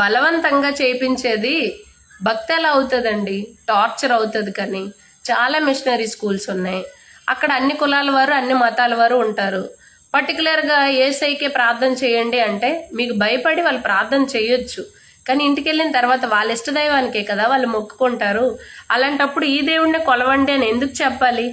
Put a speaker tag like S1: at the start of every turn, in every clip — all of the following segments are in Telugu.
S1: బలవంతంగా చేయించేది భక్తి ఎలా అవుతుందండి టార్చర్ అవుతుంది కానీ. చాలా మిషనరీ స్కూల్స్ ఉన్నాయి. అక్కడ అన్ని కులాల వారు అన్ని మతాల వారు ఉంటారు. పర్టికులర్గా ఏసైకే ప్రార్థన చేయండి అంటే మీకు భయపడి వాళ్ళు ప్రార్థన చేయొచ్చు. కానీ ఇంటికి వెళ్ళిన తర్వాత వాళ్ళ ఇష్టదైవానికే కదా వాళ్ళు మొక్కుకుంటారు. అలాంటప్పుడు ఈ దేవుడిని కొలవండి అని ఎందుకు చెప్పాలి?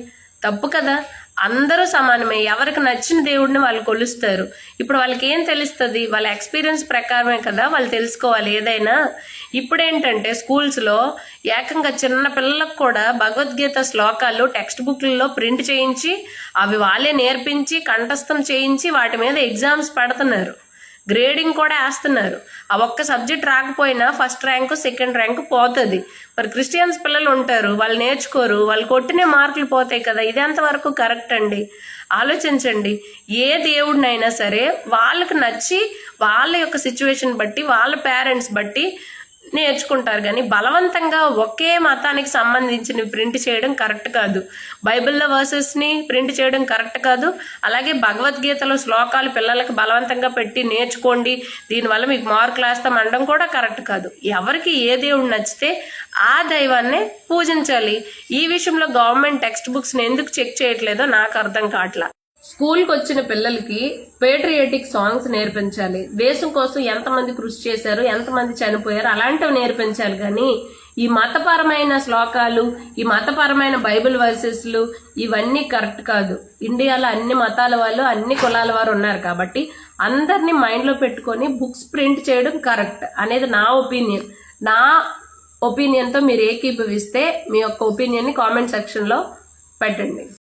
S1: తప్పు కదా. అందరూ సమానమే. ఎవరికి నచ్చిన దేవుడిని వాళ్ళు కొలుస్తారు. ఇప్పుడు వాళ్ళకి ఏం తెలుస్తుంది? వాళ్ళ ఎక్స్పీరియన్స్ ప్రకారమే కదా వాళ్ళు తెలుసుకోవాలి ఏదైనా. ఇప్పుడు ఏంటంటే స్కూల్స్లో ఏకంగా చిన్న పిల్లలకు కూడా భగవద్గీత శ్లోకాలు టెక్స్ట్ బుక్లలో ప్రింట్ చేయించి అవి వాళ్ళే నేర్పించి కంఠస్థం చేయించి వాటి మీద ఎగ్జామ్స్ పెడుతున్నారు. గ్రేడింగ్ కూడా వేస్తున్నారు. ఆ ఒక్క సబ్జెక్ట్ రాకపోయినా ఫస్ట్ ర్యాంకు సెకండ్ ర్యాంకు పోతుంది. మరి క్రిస్టియన్స్ పిల్లలు ఉంటారు వాళ్ళు నేర్చుకోరు వాళ్ళు కొట్టినే మార్కులు పోతాయి కదా ఇది ఎంతవరకు కరెక్ట్ అండి? ఆలోచించండి. ఏ దేవుడినైనా సరే వాళ్ళకి నచ్చి వాళ్ళ యొక్క సిచ్యువేషన్ బట్టి వాళ్ళ పేరెంట్స్ బట్టి నేర్చుకుంటారు కానీ బలవంతంగా ఒకే మతానికి సంబంధించిన ప్రింట్ చేయడం కరెక్ట్ కాదు. బైబిల్లో వర్సెస్ని ప్రింట్ చేయడం కరెక్ట్ కాదు. అలాగే భగవద్గీతలో శ్లోకాలు పిల్లలకు బలవంతంగా పెట్టి నేర్చుకోండి. దీనివల్ల మీకు మార్కులు వేస్తాం అనడం కూడా కరెక్ట్ కాదు. ఎవరికి ఏ దేవుడు నచ్చితే ఆ దైవాన్నే పూజించాలి. ఈ విషయంలో గవర్నమెంట్ టెక్స్ట్ బుక్స్ని ఎందుకు చెక్ చేయట్లేదో నాకు అర్థం కావట్లా. స్కూల్కి వచ్చిన పిల్లలకి పేట్రియాటిక్ సాంగ్స్ నేర్పించాలి. దేశం కోసం ఎంతమంది కృషి చేశారు ఎంతమంది చనిపోయారు అలాంటివి నేర్పించాలి. కానీ ఈ మతపరమైన శ్లోకాలు ఈ మతపరమైన బైబిల్ వర్సెస్లు ఇవన్నీ కరెక్ట్ కాదు. ఇండియాలో అన్ని మతాల వాళ్ళు అన్ని కులాల వారు ఉన్నారు కాబట్టి అందరినీ మైండ్లో పెట్టుకొని బుక్స్ ప్రింట్ చేయడం కరెక్ట్ అనేది నా ఒపీనియన్. నా ఒపీనియన్తో మీరు ఏకీభవిస్తే మీ యొక్క ఒపీనియన్ని కామెంట్ సెక్షన్లో పెట్టండి.